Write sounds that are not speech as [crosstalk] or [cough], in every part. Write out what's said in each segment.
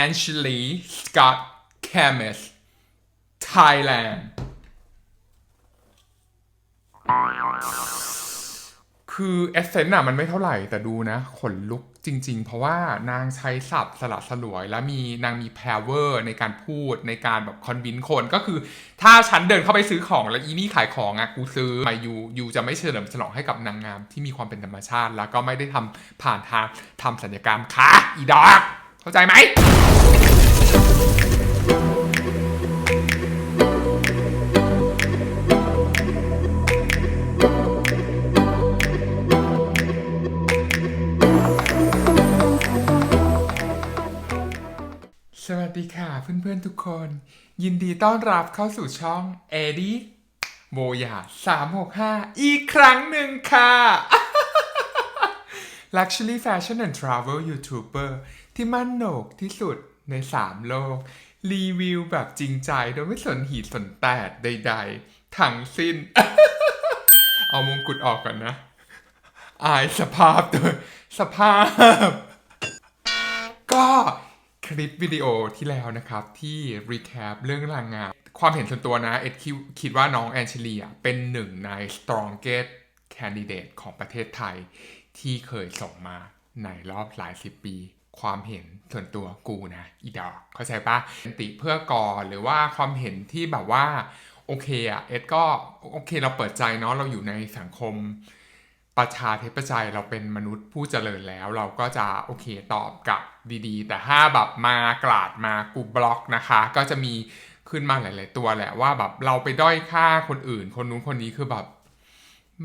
Angeli Scott Camus Thailand คือเอเซนต์อะมันไม่เท่าไหร่แต่ดูนะ ขนลุกจริง ๆ เพราะว่านางใช้ศัพท์สลัดสลวย แล้วมีนางมี power ในการพูดในการแบบคอนวินคนก็คือ ถ้าฉันเดินเข้าไปซื้อของแล้วอีนี่ขายของอะกูซื้อมายูยูจะไม่เฉลิมฉลองให้กับนางงามที่มีความเป็นธรรมชาติ แล้วก็ไม่ได้ทำผ่านทางทำสัญญกรรมค่ะอีดอก เข้าใจไหมสวัสดีค่ะเพื่อนๆทุกคน ยินดีต้อนรับเข้าสู่ช่องเอดี้โบยา365 อีกครั้งหนึ่งค่ะ Luxury Fashion and Travel YouTuber ที่มั่นโหนกที่สุดใน3โลก รีวิวแบบจริงใจโดยไม่สนหีสนแตดใด ๆ ทั้งสิ้น เอามงกุฎออกก่อนนะ อายสภาพโดยสภาพ ก็คลิปวิดีโอที่แล้วนะครับที่ recap เรื่องรางงานความเห็นส่วนตัวนะ เอ็ดคิดว่าน้องแอนเชลีอะเป็นหนึ่งใน strongest candidate ของประเทศไทย ที่เคยส่งมาในรอบหลายสิบปี ความเห็นส่วนตัวกูนะอีดอกเข้าใจปะติเพื่อก่อหรือว่าความเห็นที่แบบว่าโอเคอะเอ็ดก็โอเคเราเปิดใจเนาะเราอยู่ในสังคมประชาธิปไตยเราเป็นมนุษย์ผู้เจริญแล้ว เราก็จะโอเคตอบกลับดีๆ แต่ถ้าแบบมากราดมากูบล็อกนะคะ ก็จะมีขึ้นมาหลาย ๆ ตัวแหละว่าแบบเราไปด้อยค่าคนอื่น คนนู้นคนนี้คือแบบ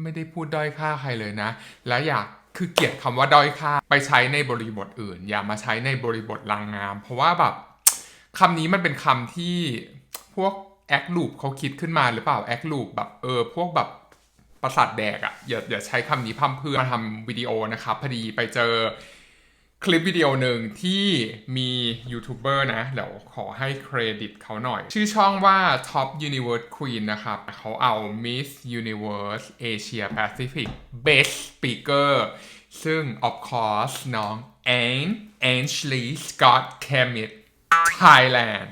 ไม่ได้พูดด้อยค่าใครเลยนะ และอยาก คือเกลียดคำว่าด้อยค่าไปใช้ในบริบทอื่น อย่ามาใช้ในบริบทลางงาม เพราะว่าแบบคำนี้มันเป็นคำที่พวกแอคลูปเขาคิดขึ้นมาหรือเปล่าแอคลูปแบบเออพวกแบบประสาทแดกอะ่ะอย่าอย่าใช้คำนี้พั่มเพื่อมาทำวิดีโอนะครับพอดีไปเจอ คลิปวิดีโอหนึ่งที่มียูทูบเบอร์นะ เดี๋ยวขอให้เครดิตเขาหน่อย ชื่อช่องว่า Top Universe Queen นะครับ เขาเอา Miss Universe Asia Pacific Best Speaker ซึ่ง of course น้อง Anne Ashley Scott Cammett Thailand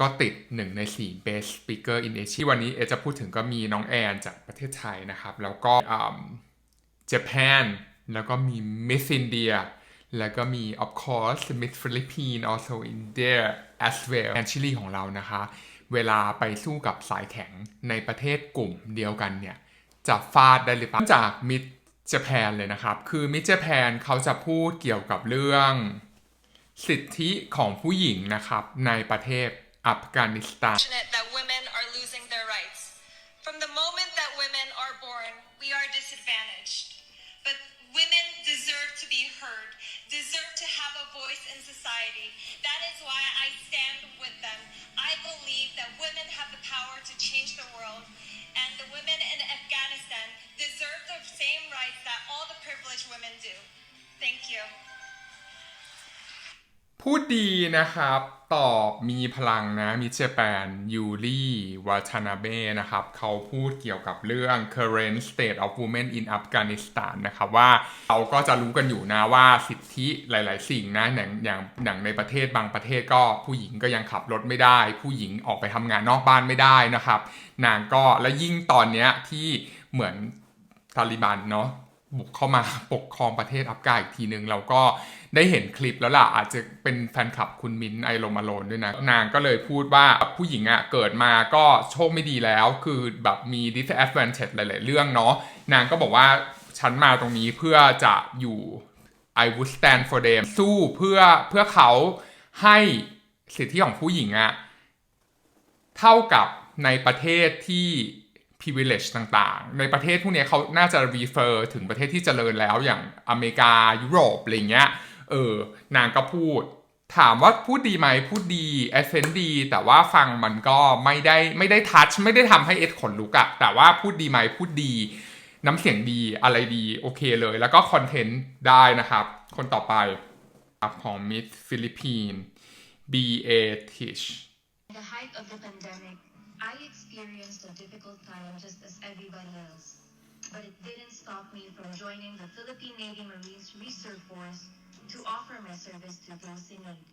ก็ติด 1 ใน 4 Best Speaker in Asia วันนี้เอจะพูดถึงก็มีน้องแอนจากประเทศไทยนะครับ แล้วก็เจแปนแล้วก็มี Miss India แล้วก็มี of course Miss Philippines also in there as well แอนชิลีของเรานะคะ เวลาไปสู้กับสายแข็งในประเทศกลุ่มเดียวกันเนี่ย จะฟาดได้หรือเปล่าจากมิดเจแปนเลยนะครับ คือมิดเจแปนเขาจะพูดเกี่ยวกับเรื่อง สิทธิของผู้หญิงนะครับ ในประเทศอัฟกานิสถาน be heard, deserve to have a voice in society. That is why I stand with them. I believe that women have the power to change the world. And the women in Afghanistan deserve the same rights that all the privileged women do. Thank you. พูดดีนะครับ ตอบมีพลังนะมิเจแปนยูริวัชนาเบนะครับ เขาพูดเกี่ยวกับเรื่อง current state of women in Afghanistan นะครับ ว่าเราก็จะรู้กันอยู่นะว่าสิทธิหลาย ๆ สิ่งนะอย่างอย่างอย่างในประเทศบางประเทศก็ผู้หญิงก็ยังขับรถไม่ได้ ผู้หญิงออกไปทำงานนอกบ้านไม่ได้นะครับ นางก็และยิ่งตอนเนี้ยที่เหมือนตาลิบันเนาะ บุกเข้ามาปกครองประเทศอัฟกานอีกทีนึงเราก็ได้เห็นคลิปแล้วล่ะ อาจจะเป็นแฟนคลับคุณมิ้นไอโรมาโลนด้วยนะ นางก็เลยพูดว่าผู้หญิงอะ่ะเกิดมาก็โชคไม่ดีแล้ว คือแบบมี disadvantage หลายๆ เรื่องเนาะนางก็บอกว่าฉันมาตรงนี้เพื่อจะอยู่ I would stand for them สู้เพื่อเพื่อเขาให้สิทธิของผู้หญิงอะเท่ากับในประเทศที่ privilege ต่างๆ ในประเทศพวกนี้เขาน่าจะ refer ถึงประเทศที่เจริญแล้วอย่างอเมริกายุโรปอะไรเงี้ย เออนางก็พูด ถามว่าพูดดีไหมพูดดีเอเซนดี แต่ว่าฟังมันก็ไม่ได้ไม่ได้ทัชไม่ได้ทำให้เอ็ดขนลุกอะแต่ว่าพูดดีไหมพูดดี น้ำเสียงดีอะไรดีโอเคเลย แล้วก็คอนเทนต์ได้นะครับ คนต่อไปของมิสฟิลิปปิน B.A. Tish the height of the pandemic, I experienced a difficult time just as everybody else. But it didn't stop me from joining the Philippine Navy Marines Reserve Force to offer my service to those in need.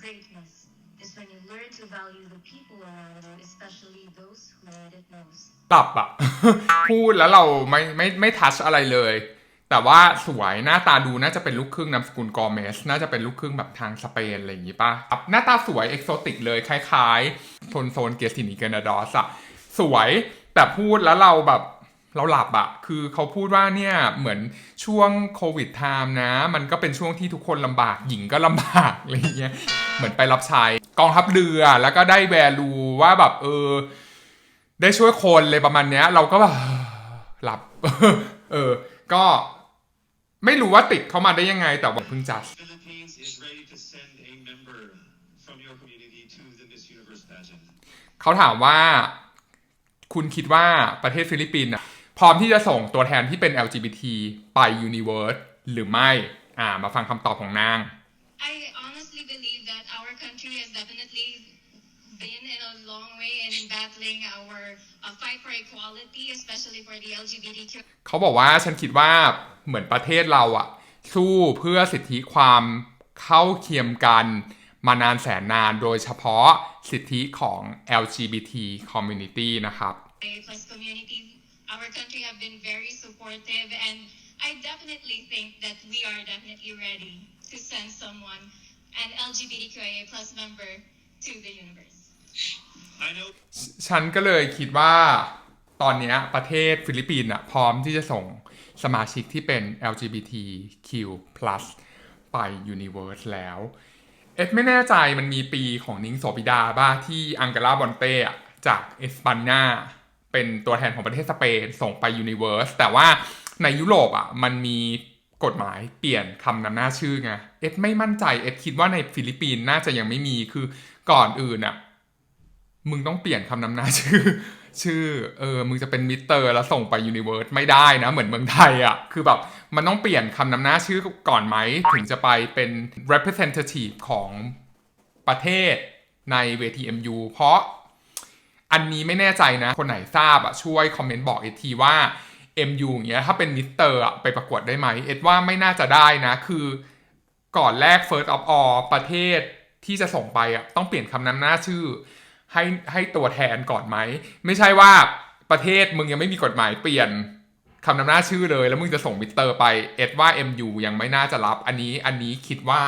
greatness is when you learn to value the people around you, especially those who need it most. หลับอะ [laughs] พูดแล้วเราไม่ไม่ไม่ทัชอะไรเลย แต่ว่าสวยหน้าตาดูน่าจะเป็นลูกครึ่งนามสกุลกอร์เมส น่าจะเป็นลูกครึ่งแบบทางสเปนอะไรอย่างงี้ป่ะครับหน้าตาสวยเอกโซติกเลยคล้ายๆโซนโซนเกสินีเกนาดอสอะสวยแต่พูดแล้วเราแบบเราหลับอะคือเขาพูดว่าเนี่ยเหมือนช่วงโควิดไทม์นะ มันก็เป็นช่วงที่ทุกคนลำบาก หญิงก็ลำบากอะไรอย่างเงี้ย เหมือนไปรับใช้กองทัพเรือแล้วก็ได้แวลูว่าแบบเออ ได้ช่วยคนเลยประมาณเนี้ย เราก็แบบหลับ เออ ก็ ไม่รู้ว่าติดเข้ามาได้ยังไงแต่ว่าเพิ่งจัด Philippines is ready to send a member from your community to the Miss Universe pageant. เขาถามว่า คุณคิดว่าประเทศฟิลิปปินส์อะพร้อมที่จะส่งตัวแทนที่เป็น LGBT ไป Universe หรือไม่ อ่า มาฟังคำตอบของนาง I honestly believe that our country has definitely been in a long way in battling our uh, fight for equality, especially for the LGBTQ เขาบอกว่าฉันคิดว่าเหมือนประเทศเราอะสู้เพื่อสิทธิความเข้าเทียมกันมานานแสนนานโดยเฉพาะสิทธิของ LGBT community นะครับ plus community. Our country have been very supportive, and I definitely think that we are definitely ready to send someone, an LGBTQIA plus member, to the universe. ฉันก็เลยคิดว่าตอนนี้ประเทศฟิลิปปินส์อะพร้อมที่จะส่งสมาชิกที่เป็น LGBTQ+ ไป Universe แล้ว เอ็ดไม่แน่ใจมันมีปีของนิ้งโสปิดาบ้าที่อังเกลาบอนเต้อจากเอสปันนาเป็นตัวแทนของประเทศสเปนส่งไป Universe แต่ว่าในยุโรปอะมันมีกฎหมายเปลี่ยนคำนำหน้าชื่อไง เอ็ดไม่มั่นใจ เอ็ดคิดว่าในฟิลิปปินส์น่าจะยังไม่มีคือก่อนอื่นอะ มึงต้องเปลี่ยนคำนำหน้าชื่อ ชื่อเออมึงจะเป็นมิสเตอร์แล้วส่งไปยูนิเวิร์สไม่ได้นะ เหมือนเมืองไทยอะ่ะ คือแบบมันต้องเปลี่ยนคำนำหน้าชื่อก่อนไหม ถึงจะไปเป็น representative ของประเทศในเวที MU เพราะอันนี้ไม่แน่ใจนะ คนไหนทราบอะช่วยคอมเมนต์บอกเอ็ดทีว่า MU อย่างเงี้ยถ้าเป็นมิสเตอร์อะไปประกวดได้ไหม เอ็ดว่าไม่น่าจะได้นะ คือก่อนแรก first of all ประเทศที่จะส่งไปอะต้องเปลี่ยนคำนำหน้าชื่อ ให้ให้ตัวแทนก่อนไหม ไม่ใช่ว่าประเทศมึงยังไม่มีกฎหมายเปลี่ยนคำนำหน้าชื่อเลย แล้วมึงจะส่งมิสเตอร์ไปเอ็ดว่า MU ยังไม่น่าจะรับ อันนี้อันนี้คิดว่า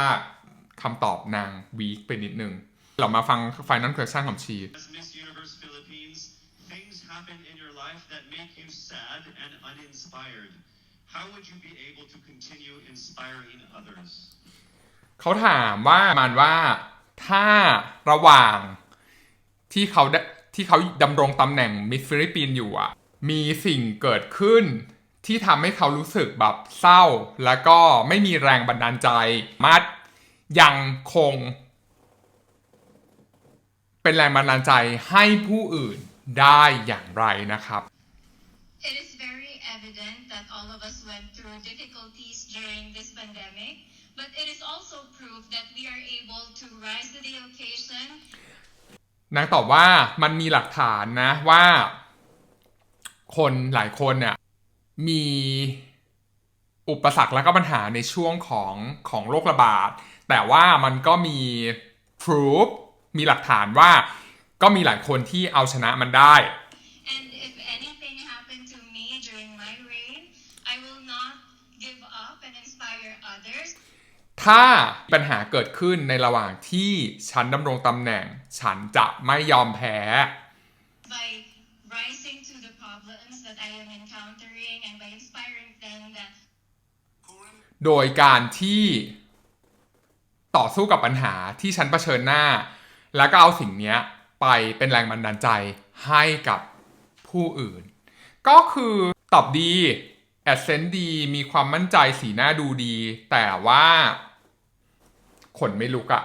คำตอบนางวีคไปนิดนึง เรามาฟัง Final Question ของชี as Miss Universe Philippines, things happen in your life that make you sad and uninspired. How would you be able to continue inspiring others? เขาถามว่าประมันว่าถ้าระหว่าง ที่เขาที่เขาดำรงตำแหน่งมิสฟิลิปปินส์อยู่อะมีสิ่งเกิดขึ้นที่ทำให้เขารู้สึกแบบเศร้า แล้วก็ไม่มีแรงบันดาลใจ มัดยังคง เป็นแรงบันดาลใจให้ผู้อื่นได้อย่างไรนะครับ It is very evident that all of us went through difficulties during this pandemic, but it is also proof that we are able to rise to the occasion นางตอบว่ามันมีหลักฐานนะว่า คนหลายคนเนี่ยมีอุปสรรคและก็ปัญหาในช่วงของของโรคระบาด แต่ว่ามันก็มี proof มีหลักฐานว่าก็มีหลายคนที่เอาชนะมันได้ And if anything happened to me during my reign, I will not give up and inspire others. ถ้าปัญหาเกิดขึ้นในระหว่างที่ฉันดำรงตำแหน่ง ฉันจะไม่ยอมแพ้ by rising to the problems that I am encountering and by inspiring them that โดยการที่ต่อสู้กับปัญหาที่ฉันเผชิญหน้า แล้วก็เอาสิ่งเนี้ยไปเป็นแรงบันดาลใจให้กับผู้อื่น ก็คือตอบดีแอดเซนดีมีความมั่นใจสีหน้าดูดี แต่ว่า ขนไม่ลุกอะ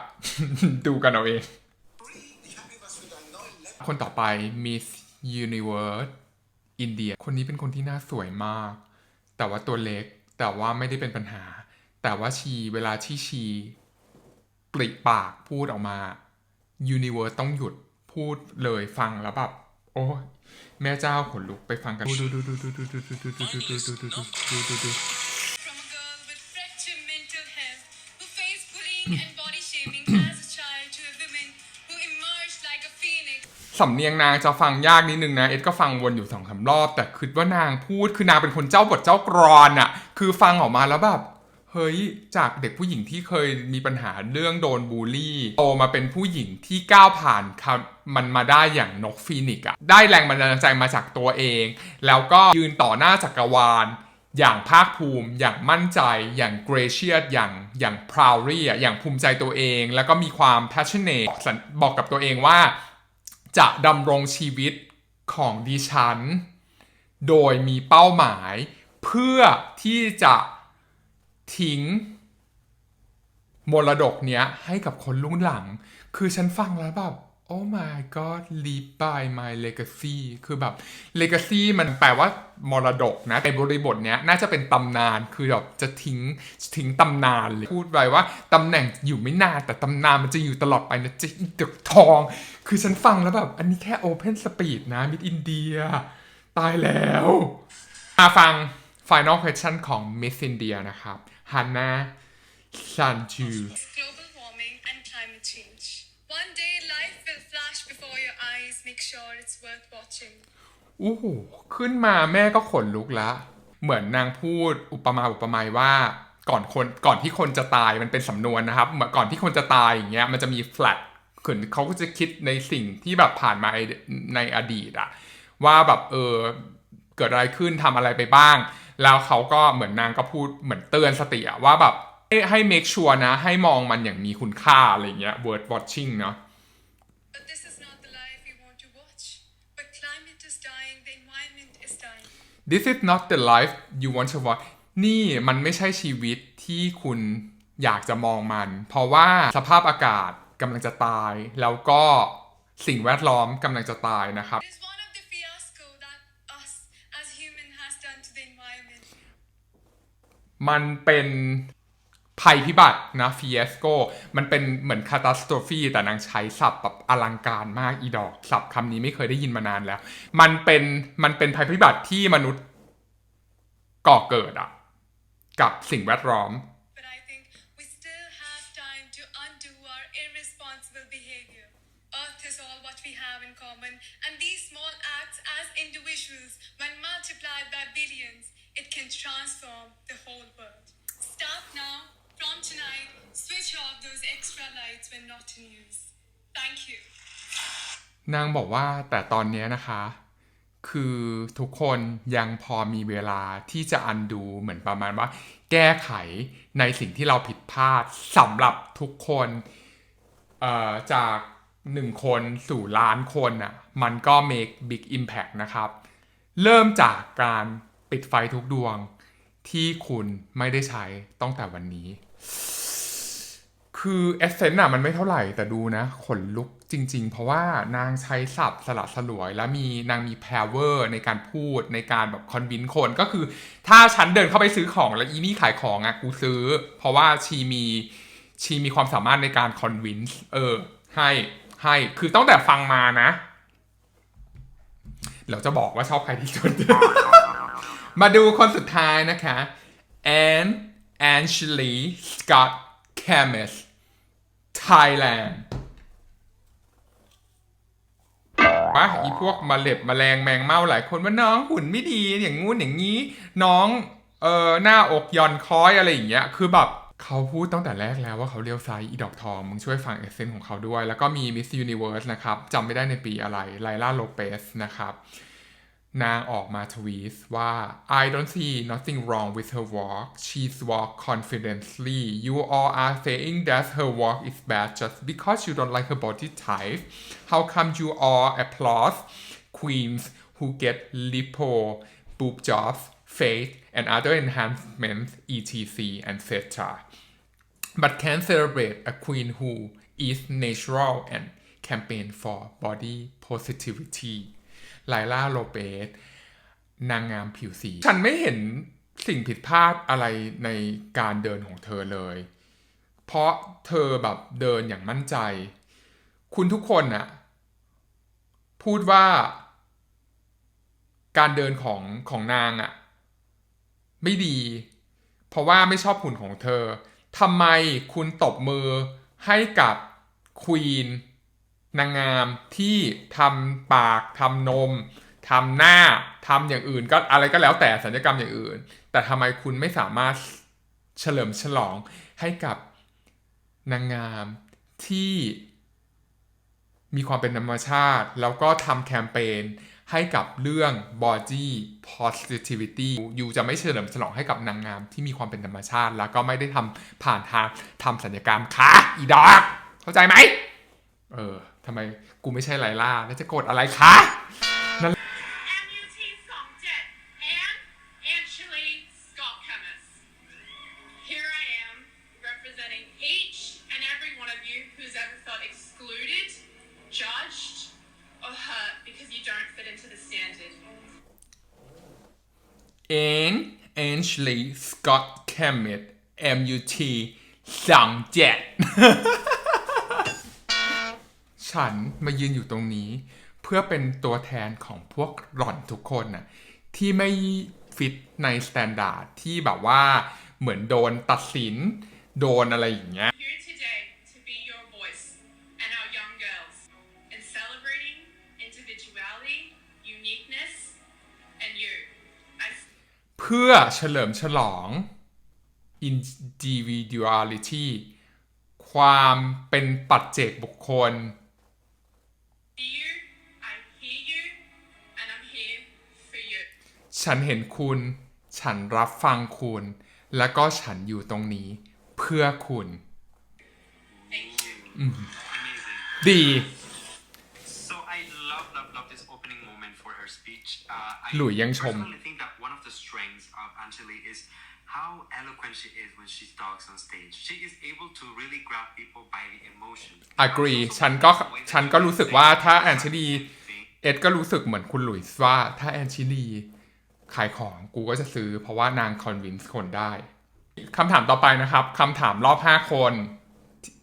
ดูกันเอาเอง คนต่อไป Miss Universe อินเดีย คนนี้เป็นคนที่หน้าสวยมาก แต่ว่าตัวเล็ก แต่ว่าไม่ได้เป็นปัญหา แต่ว่าชีเวลาที่ชีปริปากพูดออกมา Universe ต้องหยุดพูดเลยฟังแล้วแบบโอ้แม่เจ้าขนลุกไปฟังกันดูดูดูดูดูดูดูดูดูดูดูดูดู สำเนียงนางจะฟังยากนิดนึงนะ เอ็ดก็ฟังวนอยู่สองสารอบ แต่คิดว่านางพูดคือนางเป็นคนเจ้าบทเจ้ากรอนอะคือฟังออกมาแล้วแบบเฮ้ยจากเด็กผู้หญิงที่เคยมีปัญหาเรื่องโดนบูลลี่ โตมาเป็นผู้หญิงที่ก้าวผ่านมันมาได้อย่างนกฟีนิกอะได้แรงบันดาลใจมาจากตัวเอง แล้วก็ยืนต่อหน้าจักรวาล อย่างภาคภูมิอย่างมั่นใจ อย่าง gracious อย่างอย่าง proudly อย่างภูมิใจตัวเอง แล้วก็มีความ passionate สัญบอกกับตัวเองว่า จะดำรงชีวิตของดิฉัน โดยมีเป้าหมาย เพื่อที่จะทิ้งมรดกเนี้ยให้กับคนรุ่นหลัง คือฉันฟังแล้วแบบ oh my god live by my legacy คือแบบ legacy มันแปลว่ามรดกนะในบริบทเนี้ยน่าจะเป็นตำนานคือแบบจะทิ้งทิ้งตำนานเลยพูดไว้ว่าตำแหน่งอยู่ไม่นานแต่ตำนานมันจะอยู่ตลอดไปนะจะอีตึกทอง คือฉันฟังแล้วแบบ อันนี้แค่ open speed นะ mid India ตายแล้วมาฟัง final question ของ Miss India นะครับฮันนาซันจู It's global warming and climate change. One day life will before your eyes. Make sure it's worth watching. อู้หูขึ้นมาแม่ก็ขนลุกละ เหมือนนางพูดอุปมาอุปไมยว่าก่อนคนก่อนที่คนจะตายมันเป็นสำนวนนะครับเหมือนก่อนที่คนจะตายอย่างเงี้ยมันจะมี flat คือเขาก็จะคิดในสิ่งที่แบบผ่านมาในอดีตอะว่าแบบเออเกิดอะไรขึ้นทำอะไรไปบ้าง แล้วเขาก็เหมือนนางก็พูดเหมือนเตือนสติอะว่าแบบให้ให้ make sure นะ ให้มองมันอย่างมีคุณค่าอะไรเงี้ย word watching เนาะ But this is not the life you want to watch. But climate is dying, the environment is dying. This is not the life you want to watch นี่มันไม่ใช่ชีวิตที่คุณอยากจะมองมัน เพราะว่าสภาพอากาศกำลังจะตาย แล้วก็สิ่งแวดล้อมกำลังจะตายนะครับ It is one of the fiasco that us as human has done to the environment. มันเป็น ภัยพิบัตินะฟิเอสโกมันเป็นเหมือนคาตาสโตฟีแต่นางใช้ศัพท์แบบอลังการมากอีดอกศัพท์คำนี้ไม่เคยได้ยินมานานแล้ว มันเป็นมันเป็นภัยพิบัติที่มนุษย์ก่อเกิดอะกับสิ่งแวดล้อม multiplied by billions, it can transform the whole extra lights when not in use. Thank you. นางบอกว่าแต่ตอนนี้นะคะ คือทุกคนยังพอมีเวลาที่จะอันดูเหมือนประมาณว่า แก้ไขในสิ่งที่เราผิดพลาดสำหรับทุกคนจากหนึ่งคนสู่ล้านคนอะมันก็ make big impact นะครับ เริ่มจากการปิดไฟทุกดวงที่คุณไม่ได้ใช้ตั้งแต่วันนี้ คือเอเซนต์อะมันไม่เท่าไหร่แต่ดูนะ ขนลุกจริง ๆ เพราะว่านางใช้ศัพท์สละสลวย แล้วมีนางมี power ในการพูดในการแบบคอนวินคนก็คือ ถ้าฉันเดินเข้าไปซื้อของแล้วอีนี่ขายของอะกูซื้อ เพราะว่าชีมีชีมีความสามารถในการคอนวินเออ ให้ให้คือตั้งแต่ฟังมานะเราจะบอกว่าชอบใครที่สุด มาดูคนสุดท้ายนะคะ Anne Ashley Scott Chemist Thailand ปะอีพวกมาเล็บมาแมลงแมงเม่าหลายคนว่าน้องหุ่นไม่ดีอย่างงู้นอย่างนี้ น้องเออหน้าอกย่อนคอยอะไรอย่างเงี้ยคือแบบเขาพูดตั้งแต่แรกแล้วว่าเขาเลี้ยวซ้ายอีดอกทอง มึงช่วยฟังเอเซนของเขาด้วย แล้วก็มี Miss Universe นะครับจำไม่ได้ในปีอะไรไลล่าโลเปสนะครับ นางออกมาทวีตว่า I don't see nothing wrong with her walk she's walk confidently you all are saying that her walk is bad just because you don't like her body type how come you all applaud queens who get lipo boob jobs face and other enhancements etc etc but can celebrate a queen who is natural and campaign for body positivity ไลล่าโลเปสนางงามผิวสี ฉันไม่เห็นสิ่งผิดพลาดอะไรในการเดินของเธอเลย เพราะเธอแบบเดินอย่างมั่นใจ คุณทุกคนน่ะ พูดว่า การเดินของของนางอะไม่ดี เพราะว่าไม่ชอบหุ่นของเธอทำไมคุณตบมือให้กับควีน นางงามที่ทำปากทำนมทำหน้าทำอย่างอื่น ก็อะไรก็แล้วแต่สัญญกรรมอย่างอื่น แต่ทำไมคุณไม่สามารถเฉลิมฉลองให้กับนางงามที่มีความเป็นธรรมชาติ แล้วก็ทำแคมเปญให้กับเรื่อง body positivity ยูจะไม่เฉลิมฉลองให้กับนางงามที่มีความเป็นธรรมชาติ แล้วก็ไม่ได้ทำผ่านทางทำสัญญกรรมค่ะอีดอก เข้าใจไหมเออ ทำไมกูไม่ใช่ไลล่าแล้วจะกดอะไรคะ MUT Songjet and Anjali Scott Cummins. Here I am representing each and every one of you who's ever felt excluded, judged, or hurt because you don't fit into the standard. เองเอนชลีย์สกอตต์แคมเมต MUT สองเจ็ด ฉันมายืนอยู่ตรงนี้ เพื่อเป็นตัวแทนของพวกหล่อนทุกคนน่ะที่ไม่ฟิตในสแตนดาร์ดที่แบบว่าเหมือนโดนตัดสิน โดนอะไรอย่างเงี้ย Here today to be your voice and our young girls in celebrating individuality, uniqueness, and you. I เพื่อเฉลิมฉลอง individuality ความเป็นปัจเจกบุคคล ฉันเห็นคุณ ฉันรับฟังคุณ แล้วก็ฉันอยู่ตรงนี้ เพื่อคุณ Thank you. Amazing. ดี So I love, love, love this opening moment for her speech. Uh, I หลุยยังชม personally think that one of the strengths of Anjali is how eloquent she is when she talks on stage. She is able to really grab people by the emotion. agree ฉันก็ฉันก็รู้สึกว่าถ้าแอนชิลีเอ็ดก็รู้สึกเหมือนคุณหลุยส์ว่าถ้าแอนชิลี ขายของกูก็จะซื้อ เพราะว่านางคอนวินส์คนได้คำถามต่อไปนะครับคำถามรอบ 5 คน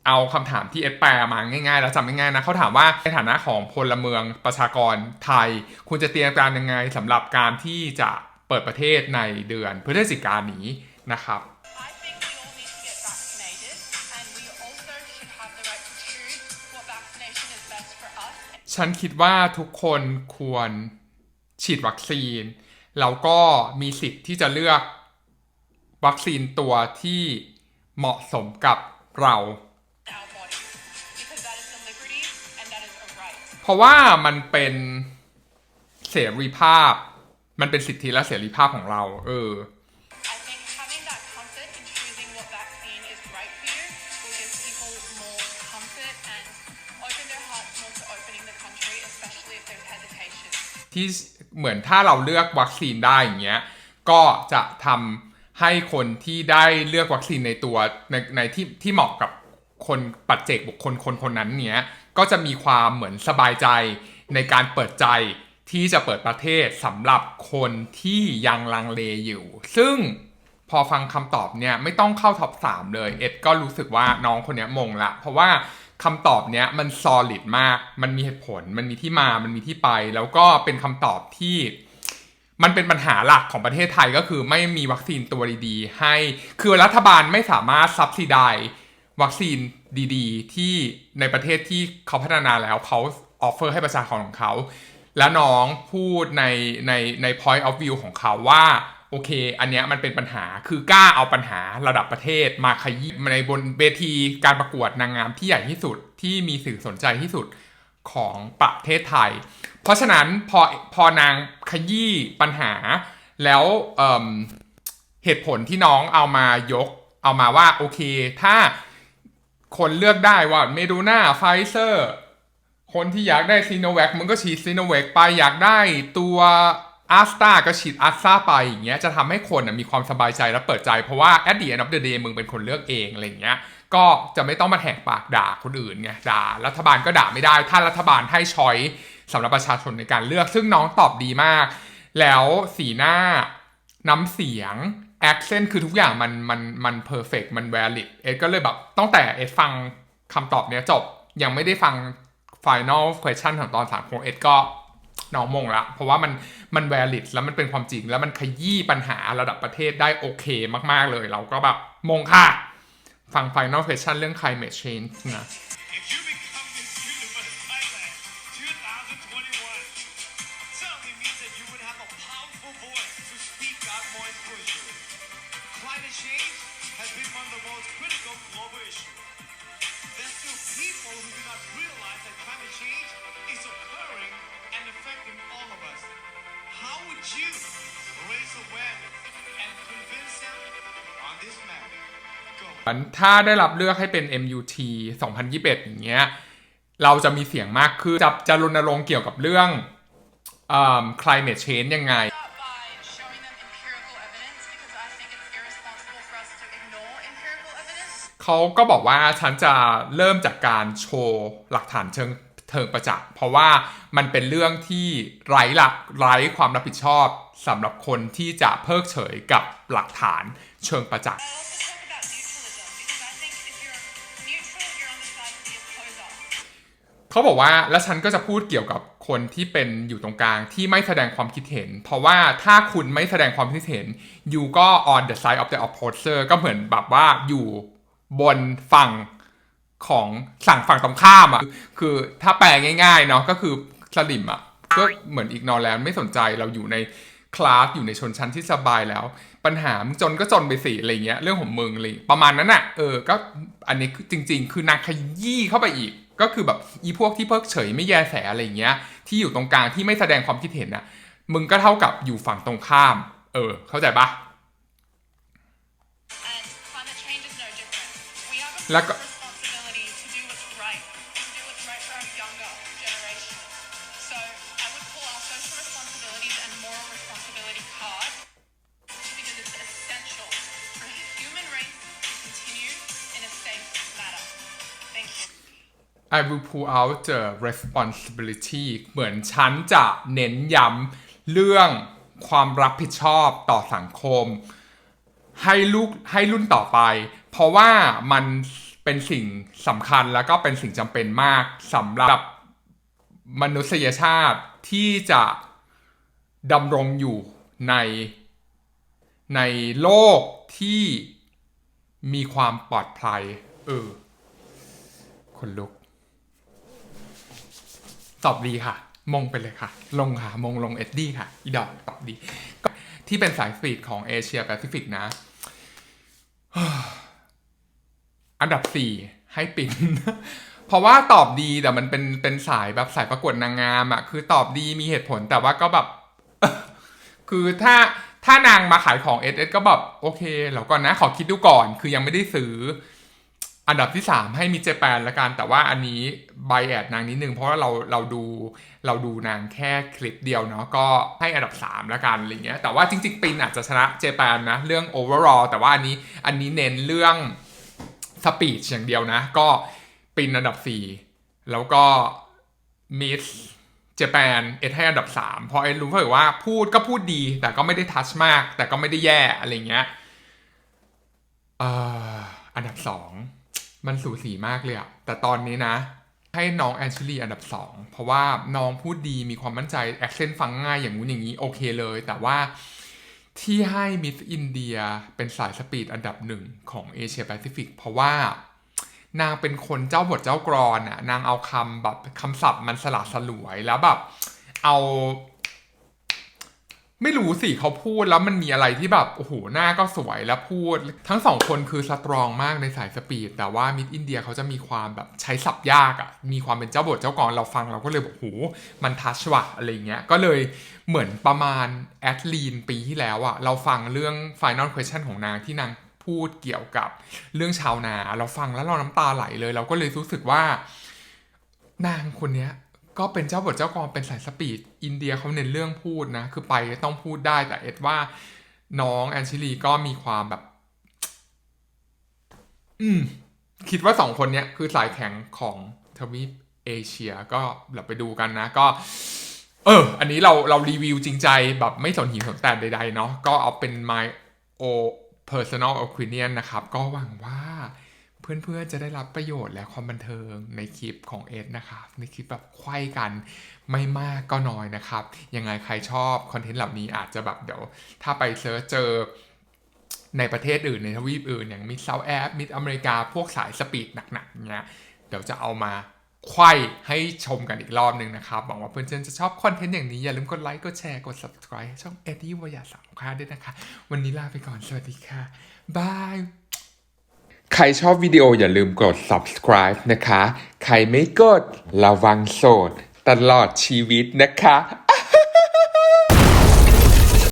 เอาคำถามที่เอ็ดแปลมาง่ายๆ แล้วจำง่ายๆนะเขาถามว่าในฐานะของพลเมืองประชากรไทย คุณจะเตรียมการยังไงสำหรับการที่จะเปิดประเทศในเดือนพฤศจิกายนนี้นะครับ I think we all need to get vaccinated, and we also should have the right to choose what vaccination is best for us. ฉันคิดว่าทุกคนควรฉีดวัคซีน แล้วก็มีสิทธิ์ที่จะเลือกวัคซีนตัวที่เหมาะสมกับเรา Our bodies, because that is a liberty and that is a right. เพราะว่ามันเป็นเสรีภาพ มันเป็นสิทธิและเสรีภาพของเรา เออ I think having that comfort in choosing what vaccine is right for you will give people more comfort and open their hearts more to opening the country, especially if there's hesitation. ที่ เหมือนถ้าเราเลือกวัคซีนได้อย่างเงี้ยก็จะทำให้คนที่ได้เลือกวัคซีนในตัวในในที่ที่เหมาะกับคนปัจเจกบุคคลคนคนนั้นเนี้ยก็จะมีความเหมือนสบายใจในการเปิดใจที่จะเปิดประเทศสำหรับคนที่ยังลังเลอยู่ ซึ่งพอฟังคำตอบเนี่ยไม่ต้องเข้าท็อป3เลย เอ็ดก็รู้สึกว่าน้องคนนี้มงละ เพราะว่าคำตอบเนี้ยมัน solid มาก มันมีเหตุผล มันมีที่มา มันมีที่ไป แล้วก็เป็นคำตอบที่มันเป็นปัญหาหลักของประเทศไทยก็คือไม่มีวัคซีนตัวดีๆ ให้ คือรัฐบาลไม่สามารถซับซิไดวัคซีนดีๆ ที่ในประเทศที่เขาพัฒนาแล้วเขาออฟเฟอร์ให้ประชาชนของเขา แล้วน้องพูดในในใน point of view ของเขาว่า โอเค อันเนี้ยมันเป็นปัญหา คือกล้าเอาปัญหาระดับประเทศมาขยี้ในบนเวทีการประกวดนางงามที่ใหญ่ที่สุดที่มีสื่อสนใจที่สุดของประเทศไทย เพราะฉะนั้นพอพอนางขยี้ปัญหา แล้วเเหตุผลที่น้องเอามายก เอามาว่าโอเค ถ้าคนเลือกได้ว่าเมดูนาไฟเซอร์ คนที่อยากได้ซีโนแวคมึงก็ฉีดซีโนแวคไปอยากได้ตัว อาสตาก็ฉีดอาสตาไปอย่างเงี้ยจะทำให้คนมีความสบายใจและเปิดใจเพราะว่า at the end of the day มึงเป็นคนเลือกเองอะไรเงี้ยก็จะไม่ต้องมาแหกปากด่าคนอื่นไงด่า รัฐบาลก็ด่าไม่ได้ ถ้ารัฐบาลให้ช้อยสำหรับประชาชนในการเลือก ซึ่งน้องตอบดีมาก แล้วสีหน้าน้ำเสียง accent คือทุกอย่างมันมันมัน perfect มัน valid เอ็ดก็เลยแบบตั้งแต่เอ็ดฟังคำตอบเนี้ยจบยังไม่ได้ฟัง final question ของตอนสามของเอ็ดก็ น้องมงละ เพราะว่ามันมันแวลิดแล้วมันเป็นความจริงแล้วมันขยี้ปัญหาระดับประเทศได้โอเคมากๆเลย เราก็แบบมงค่ะ ฟัง final question เรื่อง climate change นะ ถ้าได้รับเลือกให้เป็น MUT 2021 อย่างเงี้ยเราจะมีเสียงมากขึ้นจะจะรณรงค์เกี่ยวกับเรื่องเอิ่ม climate change ยังไง Start by showing them empirical evidence because I think it's irresponsible for us to ignore empirical evidence. เขาก็บอกว่าฉันจะเริ่มจากการโชว์หลักฐานเชิงเทิงประจักษ์เพราะว่ามันเป็นเรื่องที่ไร้หลักไร้ความรับผิดชอบสำหรับคนที่จะเพิกเฉยกับหลักฐานเชิงประจักษ์ เขาบอกว่าแล้วฉันก็จะพูดเกี่ยวกับคนที่เป็นอยู่ตรงกลางที่ไม่แสดงความคิดเห็น เพราะว่าถ้าคุณไม่แสดงความคิดเห็น you ก็ on the side of the opposer ก็เหมือนแบบว่าอยู่บนฝั่งของสั่งฝั่งตรงข้ามอะคือถ้าแปลง่ายๆเนาะก็คือสลิมอะก็เหมือนอีกนอแล้วไม่สนใจเราอยู่ในคลาสอยู่ในชนชั้นที่สบายแล้ว ปัญหามึงจนก็จนไปสิอะไรเงี้ยเรื่องของมึงอะไรประมาณนั้นอะเออก็อันนี้จริง ๆ คือนางขยี้เข้าไปอีก ก็คือแบบอีพวกที่เพิกเฉยไม่แยแสอะไรเงี้ย ที่อยู่ตรงกลางที่ไม่แสดงความคิดเห็นน่ะมึงก็เท่ากับอยู่ฝั่งตรงข้าม เออ เข้าใจปะ And climate change is I will pull out the responsibility เหมือนฉันจะเน้นย้ำเรื่องความรับผิดชอบต่อสังคม ให้ลูกให้รุ่นต่อไป เพราะว่ามันเป็นสิ่งสำคัญแล้วก็เป็นสิ่งจำเป็นมากสำหรับมนุษยชาติที่จะดำรงอยู่ในในโลกที่มีความปลอดภัย เออ คนลุก ตอบดีค่ะ มงไปเลยค่ะ ลงค่ะ มงลงเอ็ดดี้ค่ะ อีดอกตอบดี ที่เป็นสายสปีดของเอเชียแปซิฟิกนะ อันดับสี่ให้ปิ่นเพราะว่าตอบดีแต่มันเป็นเป็นสายแบบสายประกวดนางงามอะคือตอบดีมีเหตุผลแต่ว่าก็แบบ คือถ้าถ้านางมาขายของเอสเอสก็แบบโอเคแล้วก่อนนะขอคิดดูก่อน คือยังไม่ได้ซื้อ อันดับที่3ให้มิเจแปนละกันแต่ว่าอันนี้ ไบแอดนางนิดนึงเพราะว่าเราเราดูเราดูนางแค่คลิปเดียวเนาะก็ให้อันดับ3ละกันอะไรเงี้ยแต่ว่าจริงๆปินอาจจะชนะเจแปนนะเรื่อง overall แต่ว่าอันนี้อันนี้เน้นเรื่องสปีดอย่างเดียวนะ ก็ปินอันดับ 4 แล้วก็มิสเจแปนเอ็ดให้อันดับ 3 เพราะเอ็ดรู้เผยว่าพูดก็พูดดี แต่ก็ไม่ได้ทัชมาก แต่ก็ไม่ได้แย่อะไรเงี้ยอันดับ 2 มันสูสีมากเลยอะแต่ตอนนี้นะ ให้น้องแอนชิลีอันดับ 2 เพราะว่าน้องพูดดีมีความมั่นใจแอคเซนต์ฟังง่ายอย่างงู้นอย่างนี้โอเคเลย แต่ว่าที่ให้มิสอินเดียเป็นสายสปีดอันดับหนึ่งของเอเชียแปซิฟิกเพราะว่านางเป็นคนเจ้าบทเจ้ากรอนอะนางเอาคำแบบคำศัพท์มันสลัดสลวยแล้วแบบเอา ไม่รู้สิเขาพูดแล้วมันมีอะไรที่แบบโอ้โหหน้าก็สวยแล้วพูด ทั้งสองคนคือสตรองมากในสายสปีด แต่ว่ามิดอินเดียเขาจะมีความแบบใช้ศัพท์ยากอะ่ะ มีความเป็นเจ้าบทเจ้ากรเราฟังเราก็เลยบอกโหมันทัชว่ะอะไรเงี้ยก็เลยเหมือนประมาณแอดลีนปีที่แล้วอะ่ะเราฟังเรื่อง Final Question ของนางที่นางพูดเกี่ยวกับเรื่องชาวนา เราฟังแล้วเราน้ำตาไหลเลย เราก็เลยรู้สึกว่านางคนเนี้ย ก็เป็นเจ้าบทเจ้ากรเป็นสายสปีด อินเดียเขาเน้นเรื่องพูดนะ คือไปต้องพูดได้แต่เอ็ดว่าน้องแอนชิลีก็มีความแบบ อืม คิดว่าสองคนเนี้ยคือสายแข็งของทวีปเอเชียก็เราไปดูกันนะ ก็ เออ อันนี้เราเรารีวิวจริงใจแบบไม่สนหิวสนแตนใดๆเนาะก็เอาเป็น my o personal opinion นะครับ ก็หวังว่า เพื่อนๆจะได้รับประโยชน์และความบันเทิงในคลิปของเอสนะครับในคลิปแบบไข้กันไม่มากก็น้อยนะครับยังไงใครชอบคอนเทนต์เหล่านี้อาจจะแบบเดี๋ยว ถ้าไปเซิร์ชเจอในประเทศอื่นในทวีปอื่น อย่างมิดเซาแอฟมิดอเมริกาพวกสายสปีดหนักๆเนี้ยเดี๋ยวจะเอามาไขว้ให้ชมกันอีกรอบหนึ่งนะครับหวังว่าเพื่อนๆจะชอบคอนเทนต์อย่างนี้ อย่าลืมกดไลค์ กดแชร์ กด subscribe ช่องเอ็ดดี้วายาสามค่าด้วยนะคะ วันนี้ลาไปก่อน สวัสดีค่ะ บาย ใครชอบวิดีโออย่าลืมกด subscribe นะคะ ใครไม่กดระวังโสด ตลอดชีวิตนะคะ